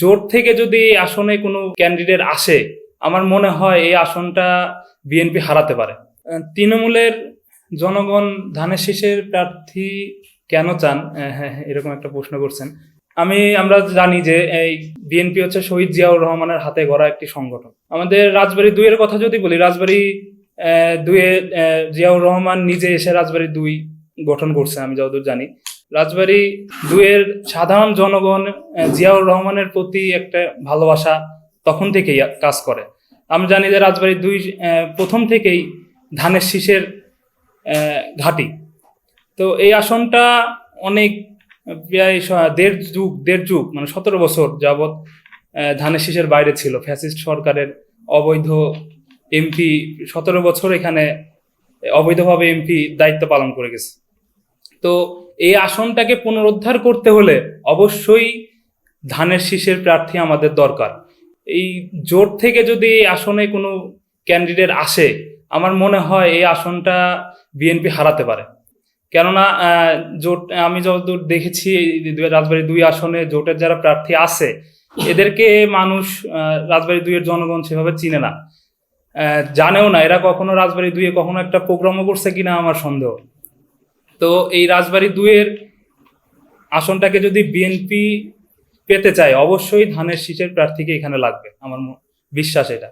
জোট থেকে যদি আসনে কোনো ক্যান্ডিডেট আসে আমার মনে হয় এই আসনটা বিএনপি হারাতে পারে। তৃণমূলের জনগণ ধানের শীষের প্রার্থী কেন চান? হ্যাঁ হ্যাঁ, এরকম একটা প্রশ্ন করছেন। আমি আমরা জানি যে এই বিএনপি হচ্ছে শহীদ জিয়াউর রহমানের হাতে গড়া একটি সংগঠন। আমাদের রাজবাড়ী দুইয়ের কথা যদি বলি রাজবাড়ি দুয়ে জিয়াউর রহমান নিজে এসে রাজবাড়ী দুই গঠন করছে আমি যতদূর জানি। রাজবাড়ী দুয়ের সাধারণ জনগণ জিয়াউর রহমানের প্রতি একটা ভালোবাসা তখন থেকেই কাজ করে। আমি জানি যে রাজবাড়ী দুই প্রথম থেকেই ধানের শীষের ঘাঁটি। তো এই আসনটা অনেক, প্রায় দেড় যুগ দেড় যুগ মানে সতেরো বছর যাবৎ ধানের শীষের বাইরে ছিল। ফ্যাসিস্ট সরকারের অবৈধ এমপি সতেরো বছর এখানে অবৈধভাবে এমপি দায়িত্ব পালন করে গেছে। তো এই আসনটাকে পুনরুদ্ধার করতে হলে অবশ্যই ধানের শীষের প্রার্থী আমাদের দরকার। এই জোট থেকে যদি এই আসনে কোনো ক্যান্ডিডেট আসে, আমার মনে হয় এই আসনটা বিএনপি হারাতে পারে। কেননা জোট, আমি যতদূর দেখেছি, এই দুই- আসনে জোটের যারা প্রার্থী আছে, এদেরকে মানুষ রাজবাড়ি রাজবাড়ী দুইয়ের জনগণ সেভাবে চিনে না। জানেও না, এরা কখনো রাজবাড়ি দুইয়ে কখনো একটা প্রোগ্রামও করছে কিনা আমার সন্দেহ। তো এই রাজবাড়ি দুয়ের আসনটাকে যদি বিএনপি পেতে চায়, অবশ্যই ধানের শীষের প্রার্থীকে এখানে লাগবে। আমার বিশ্বাস এটা।